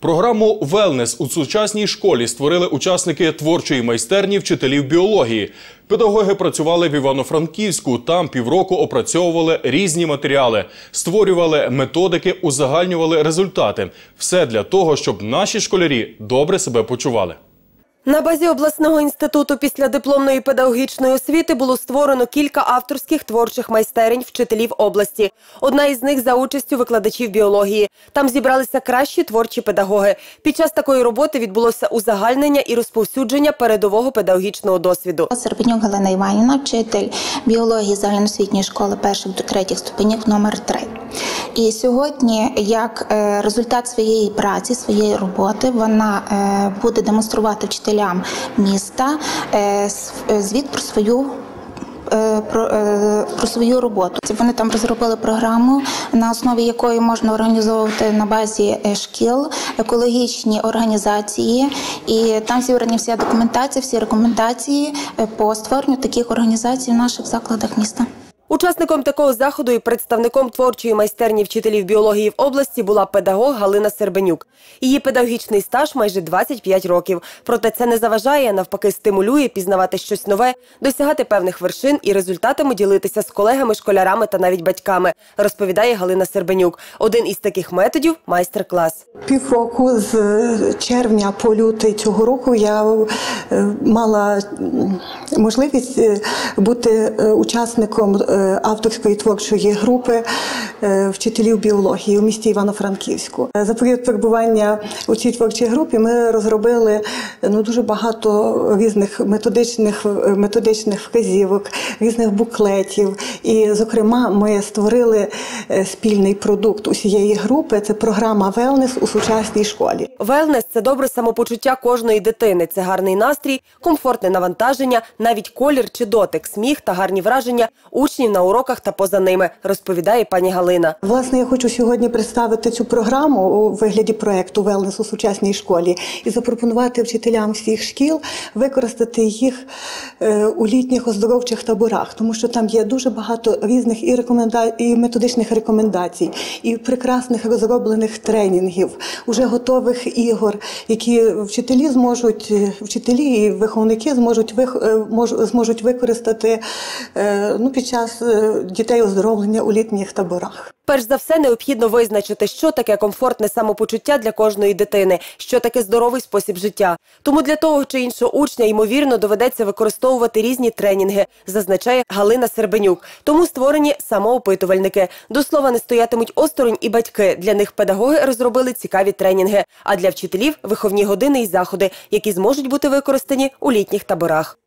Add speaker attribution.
Speaker 1: Програму Велнес у сучасній школі створили учасники творчої майстерні вчителів біології. Педагоги працювали в Івано-Франківську. Там півроку опрацьовували різні матеріали, створювали методики, узагальнювали результати. Все для того, щоб наші школярі добре себе почували.
Speaker 2: На базі обласного інституту після дипломної педагогічної освіти було створено кілька авторських творчих майстерень вчителів області. Одна із них за участю викладачів біології. Там зібралися кращі творчі педагоги. Під час такої роботи відбулося узагальнення і розповсюдження передового педагогічного досвіду.
Speaker 3: Серпенюк Галина Іванівна, вчитель біології загальноосвітньої школи перших до третіх ступенів номер 3 І сьогодні, як е, результат своєї праці, своєї роботи, вона е, буде демонструвати вчителям міста е, звіт про свою. Про, про свою роботу вони там розробили програму, на основі якої можна організовувати на базі шкіл екологічні організації, і там зібрані вся документація, всі рекомендації по створенню таких організацій в наших закладах міста.
Speaker 2: Учасником такого заходу і представником творчої майстерні вчителів біології в області була педагог Галина Сербенюк. Її педагогічний стаж майже 25 років. Проте це не заважає, навпаки, стимулює пізнавати щось нове, досягати певних вершин і результатами ділитися з колегами, школярами та навіть батьками, розповідає Галина Сербенюк. Один із таких методів майстер-клас.
Speaker 4: Півроку з червня по лютий цього року я е, мала можливість е, бути е, учасником е, авторської творчої групи е, вчителів біології у місті Івано-Франківську. Е, За період перебування у цій творчій групі ми розробили е, ну, дуже багато різних методичних, е, методичних вказівок, різних буклетів. І, зокрема, ми створили е, спільний продукт усієї групи. Це програма Велнес у сучасній школі.
Speaker 2: Велнес це добре самопочуття кожної дитини. Це гарний настрій, комфортне навантаження, навіть колір чи дотик, сміх та гарні враження учнів на уроках та поза ними, розповідає пані Галина.
Speaker 4: Власне, я хочу сьогодні представити цю програму у вигляді проекту Велнес у сучасній школі і запропонувати вчителям всіх шкіл використати їх е, у літніх оздоровчих таборах, тому що там є дуже багато різних і рекоменда... і методичних рекомендацій, і прекрасних розроблених тренінгів, уже готових ігор, які вчителі зможуть, е, вчителі і виховники зможуть вих... е, зможуть використати ну, під час дітей оздоровлення у літніх таборах.
Speaker 2: Перш за все, необхідно визначити, що таке комфортне самопочуття для кожної дитини, що таке здоровий спосіб життя. Тому для того чи іншого учня, ймовірно, доведеться використовувати різні тренінги, зазначає Галина Сербенюк. Тому створені самоопитувальники. До слова, не стоятимуть осторонь і батьки. Для них педагоги розробили цікаві тренінги, а для вчителів виховні години і заходи, які зможуть бути використані у літніх таборах.